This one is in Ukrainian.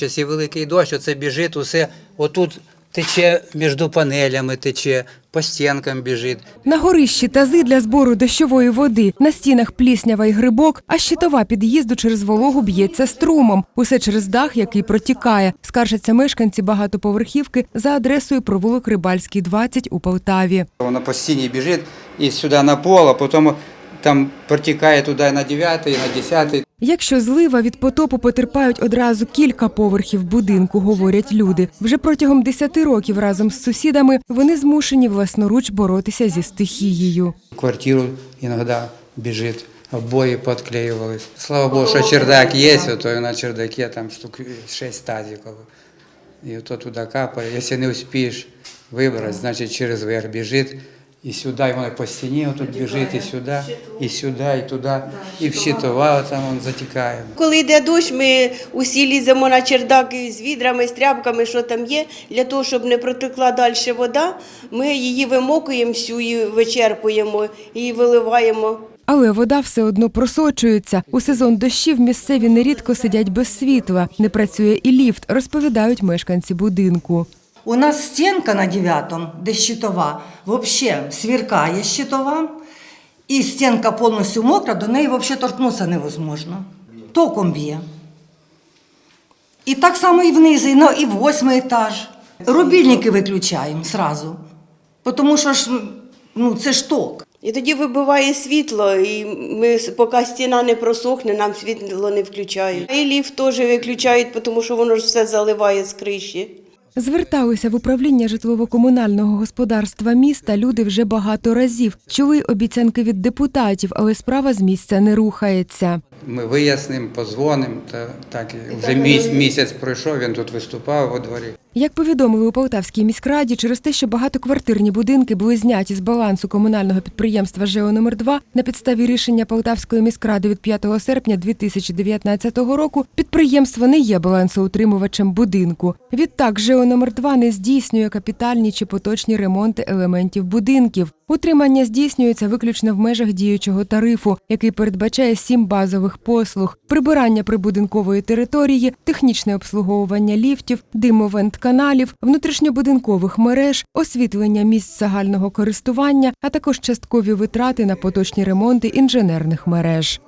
Часі великий дощ, оце біжить, усе отут тече між панелями, тече, по стінкам біжить. На горищі тази для збору дощової води, на стінах пліснява й грибок, а щитова під'їзду через вологу б'ється струмом. Усе через дах, який протікає. Скаржаться мешканці багатоповерхівки за адресою провулок Рибальський, 20 у Полтаві. Воно по стіні біжить і сюди на пол, а потім там протікає туди на 9, на 10. Якщо злива від потопу потерпають одразу кілька поверхів будинку, говорять люди. Вже протягом 10 років разом з сусідами вони змушені власноруч боротися зі стихією. Квартиру іноді біжить, обої підклеювались. Слава Богу, що чердак є, то на чердаке там штук 6 тазиків. І то туди капає. Якщо не успієш вибрати, значить через верх біжить. І сюди, і воно по стіні отут біжить, і сюди, і сюди, і туди, і в щитова там він затікає. Коли йде дощ, ми усі ліземо на чердак з відрами, з тряпками, що там є, для того, щоб не протекла далі вода, ми її вимокуємо всю і вичерпуємо, і виливаємо. Але вода все одно просочується. У сезон дощів місцеві нерідко сидять без світла. Не працює і ліфт, розповідають мешканці будинку. У нас стінка на дев'ятому, де щитова, взагалі свіркає щитова, і стінка повністю мокра, до неї взагалі торкнутися невозможно. Током б'є. І так само і вниз, і, на, і восьмий етаж. Рубільники виключаємо зразу. Тому що ж, ну, це ж ток. І тоді вибиває світло, і ми, поки стіна не просохне, нам світло не включають. І ліфт теж виключають, тому що воно ж все заливає з криші. Зверталися в управління житлово-комунального господарства міста люди вже багато разів. Чули обіцянки від депутатів, але справа з місця не рухається. Ми вияснимо, позвонимо, та так і вже міс- місяць пройшов, він тут виступав во дворі. Як повідомили у Полтавській міськраді, через те, що багатоквартирні будинки були зняті з балансу комунального підприємства ЖЕО номер 2 на підставі рішення Полтавської міськради від 5 серпня 2019 року, підприємство не є балансоутримувачем будинку. Відтак, ЖЕО номер 2 не здійснює капітальні чи поточні ремонти елементів будинків. Утримання здійснюється виключно в межах діючого тарифу, який передбачає сім базових послуг: прибирання прибудинкової території, технічне обслуговування ліфтів, димовент каналів, внутрішньобудинкових мереж, освітлення місць загального користування, а також часткові витрати на поточні ремонти інженерних мереж.